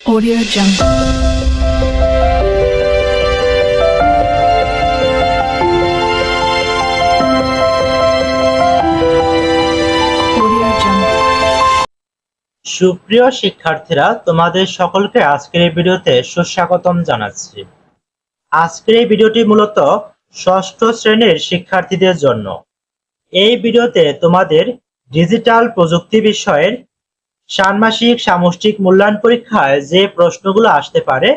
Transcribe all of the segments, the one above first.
Audio Jungle. সুপ্রিয় শিক্ষার্থীরা, তোমাদের সকলকে আজকের এই ভিডিওতে সুস্বাগতম জানাচ্ছি। আজকের এই ভিডিওটি মূলত ষষ্ঠ শ্রেণির শিক্ষার্থীদের জন্য। এই ভিডিওতে তোমাদের ডিজিটাল প্রযুক্তি বিষয়ের ষান্মাসিক সামষ্টিক মূল্যায়ন পরীক্ষায় যে প্রশ্নগুলো আসতে পারে,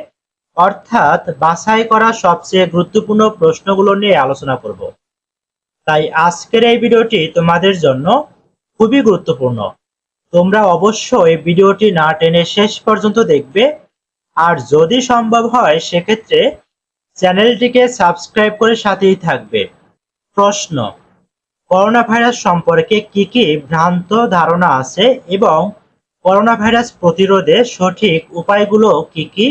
অর্থাৎ বাছাই করা সবচেয়ে গুরুত্বপূর্ণ প্রশ্নগুলো নিয়ে আলোচনা করব। তাই আজকের এই ভিডিওটি তোমাদের জন্য খুবই গুরুত্বপূর্ণ। তোমরা অবশ্যই ভিডিওটি না টেনে শেষ পর্যন্ত দেখবে। আর যদি সম্ভব হয়, সেক্ষেত্রে চ্যানেলটিকে সাবস্ক্রাইব করে সাথেই থাকবে। প্রশ্ন করোনা ভাইরাস সম্পর্কে কি কি ভ্রান্ত ধারণা আছে এবং করোনা ভাইরাস প্রতিরোধে সঠিক উপায়গুলো কি কি?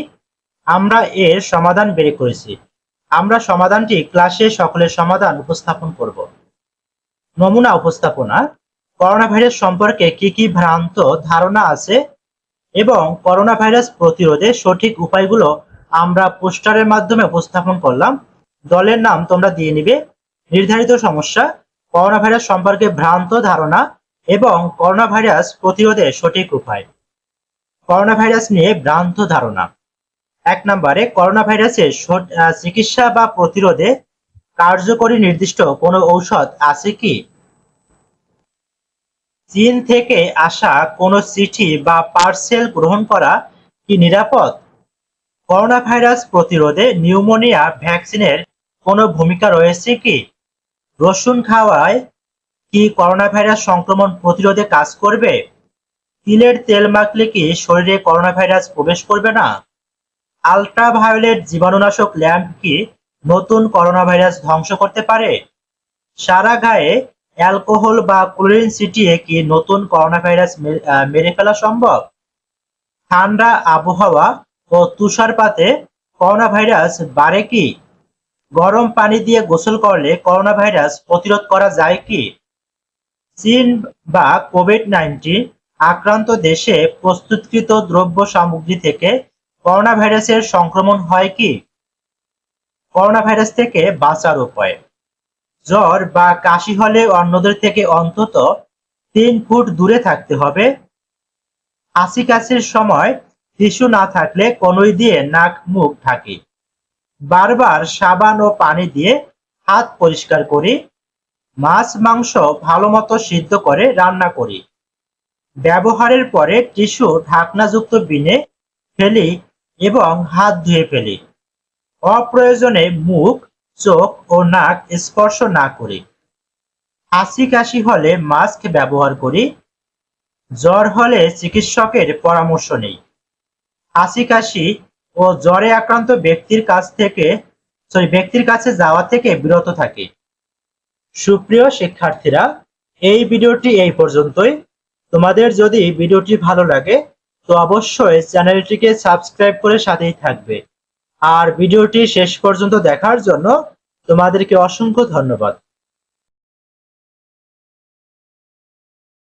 আমরা এর সমাধান বের করেছি। আমরা সমাধানটি ক্লাসে সকলের সমাধান উপস্থাপন করব। নমুনা উপস্থাপনা করোনা ভাইরাস সম্পর্কে কি কি ভ্রান্ত ধারণা আছে এবং করোনা ভাইরাস প্রতিরোধে সঠিক উপায়গুলো আমরা পোস্টারের মাধ্যমে উপস্থাপন করলাম। দলের নাম তোমরা দিয়ে নিবে। নির্ধারিত সমস্যা করোনা ভাইরাস সম্পর্কে ভ্রান্ত ধারণা এবং করোনা ভাইরাস প্রতিরোধে সঠিক উপায়। করোনা ভাইরাস নিয়ে ভ্রান্ত ধারণা। এক নম্বরে করোনা ভাইরাসের চিকিৎসা বা প্রতিরোধে কার্যকরী নির্দিষ্ট কোনো ঔষধ আছে কি? চীন থেকে আসা কোনো চিঠি বা পার্সেল গ্রহণ করা কি নিরাপদ? করোনা ভাইরাস প্রতিরোধে নিউমোনিয়া ভ্যাকসিনের কোনো ভূমিকা রয়েছে কি? রসুন খাওয়ায় কি করোনা ভাইরাস সংক্রমণ প্রতিরোধে কাজ করবে? তিলের তেল মাখলে কি শরীরে করোনা ভাইরাস প্রবেশ করবে না? আলট্রাভায়োলেট জীবাণুনাশক ল্যাম্প কি নতুন করোনা ভাইরাস ধ্বংস করতে পারে? সারা গায়ে অ্যালকোহল বা ক্লোরিন ছিটিয়ে কি নতুন করোনা ভাইরাস মেরে ফেলা সম্ভব? ঠান্ডা আবহাওয়া ও তুষারপাতে করোনা ভাইরাস বাড়ে কি? গরম পানি দিয়ে গোসল করলে করোনা ভাইরাস প্রতিরোধ করা যায় কি? চীন বা কোভিড নাইন্টিন আক্রান্ত দেশে প্রস্তুতকৃত দ্রব্য সামগ্রী থেকে করোনা ভাইরাসের সংক্রমণ হয় কি? করোনা ভাইরাস থেকে বাঁচার উপায়। জ্বর বা কাশি হলে অন্যদের থেকে অন্তত তিন ফুট দূরে থাকতে হবে। হাসি কাশির সময় টিস্যু না থাকলে কনুই দিয়ে নাক, মুখ ঢাকি। বারবার সাবান ও পানি দিয়ে হাত পরিষ্কার করি। মাছ, মাংস ভালো মতো সিদ্ধ করে রান্না করি। ব্যবহারের পরে টিস্যু ঢাকনাযুক্ত বিনে ফেলি এবং হাত ধুয়ে ফেলি। অপ্রয়োজনে মুখ, চোখ ও নাক স্পর্শ না করি। হাসি কাশি হলে মাস্ক ব্যবহার করি। জ্বর হলে চিকিৎসকের পরামর্শ নেই। হাসি কাশি ও জ্বরে আক্রান্ত ব্যক্তির কাছ থেকে, সরি, ব্যক্তির কাছে যাওয়া থেকে বিরত থাকে। সুপ্রিয় শিক্ষার্থীরা, এই ভিডিওটি এই পর্যন্তই। তোমাদের যদি ভিডিওটি ভালো লাগে, তো অবশ্যই চ্যানেলটিকে সাবস্ক্রাইব করে সাথেই থাকবে। আর ভিডিওটি শেষ পর্যন্ত দেখার জন্য তোমাদেরকে অসংখ্য ধন্যবাদ।